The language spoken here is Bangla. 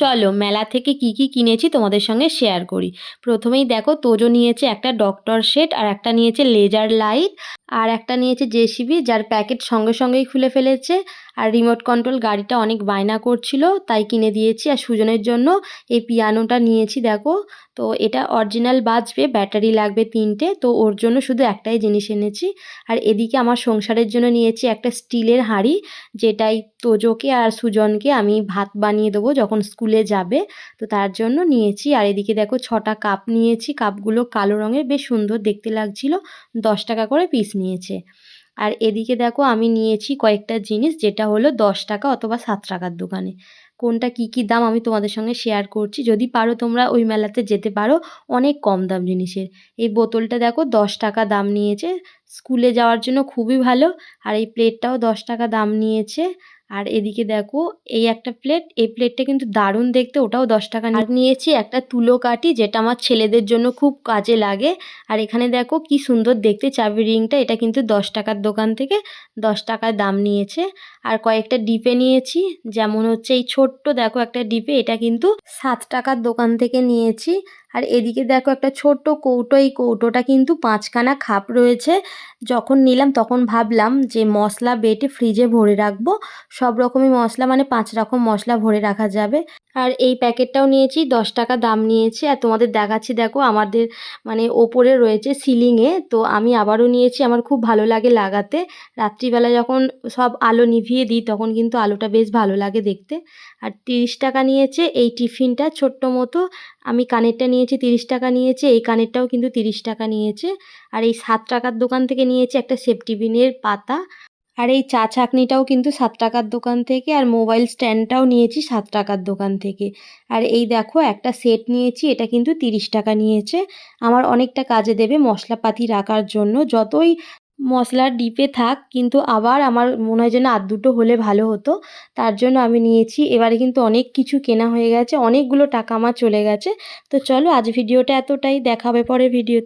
চলো মেলা থেকে কি কি কিনেছি তোমাদের সঙ্গে শেয়ার করি। প্রথমেই দেখো তোজো নিয়েছে একটা ডক্টর সেট আর একটা নিয়েছে লেজার লাইট আর একটা নিয়েছে জেসিবি যার প্যাকেট সঙ্গে সঙ্গেই খুলে ফেলেছে। আর রিমোট কন্ট্রোল গাড়িটা অনেক বায়না করছিল, তাই কিনে দিয়েছি। আর সুজনের জন্য এই পিয়ানোটা নিয়েছি দেখো। তো এটা অরিজিনাল বাজবে ব্যাটারি লাগবে তিনটে। তো ওর জন্য শুধু একটাই জিনিস এনেছি। আর এদিকে আমার সংসারের জন্য নিয়েছি একটা স্টিলের হাঁড়ি, যেটাই তোজোকে আর সুজনকে আমি ভাত বানিয়ে দেবো যখন স্কুলে যাবে, তো তার জন্য নিয়েছি। আর এদিকে দেখো ছটা কাপ নিয়েছি, কাপগুলো কালো রঙের, বেশ সুন্দর দেখতে লাগছিল, দশ টাকা করে পিস নিয়েছে। আর এদিকে দেখো আমি নিয়েছি কয়েকটা জিনিস, যেটা হলো দশ টাকা অথবা সাত টাকার দোকানে। কোনটা কি কি দাম আমি তোমাদের সঙ্গে শেয়ার করছি। যদি পারো তোমরা ওই মেলাতে যেতে পারো, অনেক কম দাম জিনিসের। এই বোতলটা দেখো দশ টাকা দাম নিয়েছে। স্কুলে যাওয়ার জন্য খুবই ভালো। আর এই প্লেটটাও দশ টাকা দাম নিয়েছে। আর এদিকে দেখো, এই একটা প্লেট এই প্লেটটা কিন্তু দারুণ দেখতে, ওটাও দশ টাকা নিয়েছি একটা তুলো কাঠি, যেটা আমার ছেলেদের জন্য খুব কাজে লাগে। আর এখানে দেখো কি সুন্দর দেখতে, চাবি রিংটা, এটা কিন্তু দশ টাকার দোকান থেকে দশ টাকার দাম নিয়েছে। আর কয়েকটা ডিপে নিয়েছি, যেমন হচ্ছে এই ছোট্ট, দেখো একটা ডিপে, এটা কিন্তু সাত টাকার দোকান থেকে নিয়েছি। আর এদিকে দেখো একটা ছোট্ট কৌটো, এই কৌটোটা কিন্তু পাঁচখানা খাপ রয়েছে। যখন নিলাম তখন ভাবলাম যে মশলা বেটে ফ্রিজে ভরে রাখব। সব রকমই মশলা মানে পাঁচ রকম মশলা ভরে রাখা যাবে। আর এই প্যাকেটটাও নিয়েছি, দশ টাকা দাম নিয়েছে। আর তোমাদের দেখাচ্ছি, দেখো, আমাদের মানে ওপরে রয়েছে সিলিংয়ে। তো আমি আবারও নিয়েছি, আমার খুব ভালো লাগে লাগাতে। রাত্রিবেলা যখন সব আলো নিভিয়ে দিই, তখন কিন্তু আলোটা বেশ ভালো লাগে দেখতে। আর তিরিশ টাকা নিয়েছে এই টিফিনটা, ছোট্ট মতো। আমি কানেরটা নিয়েছি, তিরিশ টাকা নিয়েছে। এই কানেরটাও কিন্তু তিরিশ টাকা নিয়েছে। আর এই সাত টাকার দোকান থেকে নিয়েছি একটা সেফটিবিনের পাতা। আর এই চা ছাঁকনিটাও কিন্তু সাত টাকার দোকান থেকে আর মোবাইল স্ট্যান্ডটাও নিয়েছি সাত টাকার দোকান থেকে। আর এই দেখো, একটা সেট নিয়েছি, এটা কিন্তু তিরিশ টাকা নিয়েছে। আমার অনেকটা কাজে দেবে মশলাপাতি রাখার জন্য। যতই মশলার ডিপে থাক, কিন্তু আবার আমার মনে হয় যেন আর দুটো হলে ভালো হতো, তার জন্য আমি নিয়েছি। এবারে কিন্তু অনেক কিছু কেনা হয়ে গেছে, অনেকগুলো টাকা আমার চলে গেছে। তো চলো, আজ ভিডিওটা এতটাই। দেখাবে পরে ভিডিও